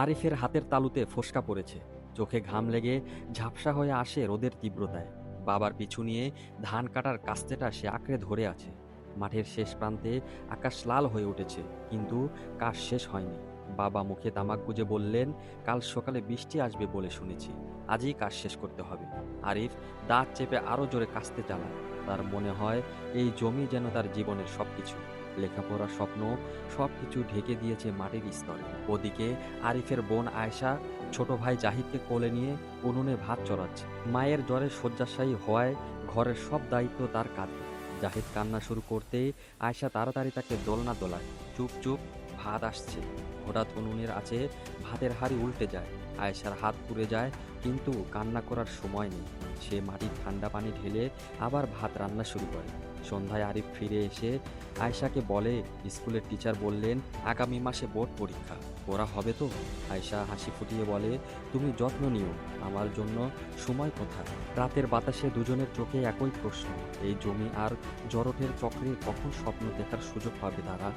আরিফের হাতের তালুতে ফোসকা পড়েছে। চোখে ঘাম লেগে ঝাপসা হয়ে আসে রোদের তীব্রতায়। বাবার পিছু নিয়ে ধান কাটার কাস্তেটা সে আঁকড়ে ধরে আছে। মাঠের শেষ প্রান্তে আকাশ লাল হয়ে উঠেছে, কিন্তু কাজ শেষ হয়নি। বাবা মুখে তামাক গুজে বললেন, কাল সকালে বৃষ্টি আসবে বলে শুনেছি। আজই কাজ শেষ করতে হবে। আরিফ দাঁত চেপে আরও জোরে কাস্তে চালায়। তার মনে হয়, এই জমি যেন তার জীবনের সবকিছু। লেখাপড়া স্বপ্ন সবকিছু ঢেকে দিয়েছে মাটির স্তরে। ওদিকে আরিফের বোন আয়েশা, ছোট ভাই জাহিদকে কোলে নিয়ে উনুনে ভাত চড়াচ্ছে। মায়ের জ্বরে শয্যাশায়ী হওয়ায় ঘরের সব দায়িত্ব তার কাঁধে। জাহিদ কান্না শুরু করতেই আয়েশা তাড়াতাড়ি তাকে দোলনা দোলায়। চুপ চুপ, ভাত আসছে। হঠাৎ উনুনের আছে ভাতের হাড়ি উল্টে যায়। আয়েশার হাত পুড়ে যায় কিন্তু কান্না করার সময় নেই। সে মাটির ঠান্ডা পানি ঢেলে আবার ভাত রান্না শুরু করে। সন্ধ্যায় আরিফ ফিরে এসে আয়েশাকে বলে, স্কুলের টিচার বললেন, আগামী মাসে বোর্ড পরীক্ষা। ওরা হবে তো? আয়েশা হাসি ফুটিয়ে বলে, তুমি যত্ন নিও। আমার জন্য সময় কোথায়? রাতের বাতাসে দুজনের চোখে একই প্রশ্ন, এই জমি আর জরঠের চক্রে কখন স্বপ্ন দেখার সুযোগ পাবে তারা?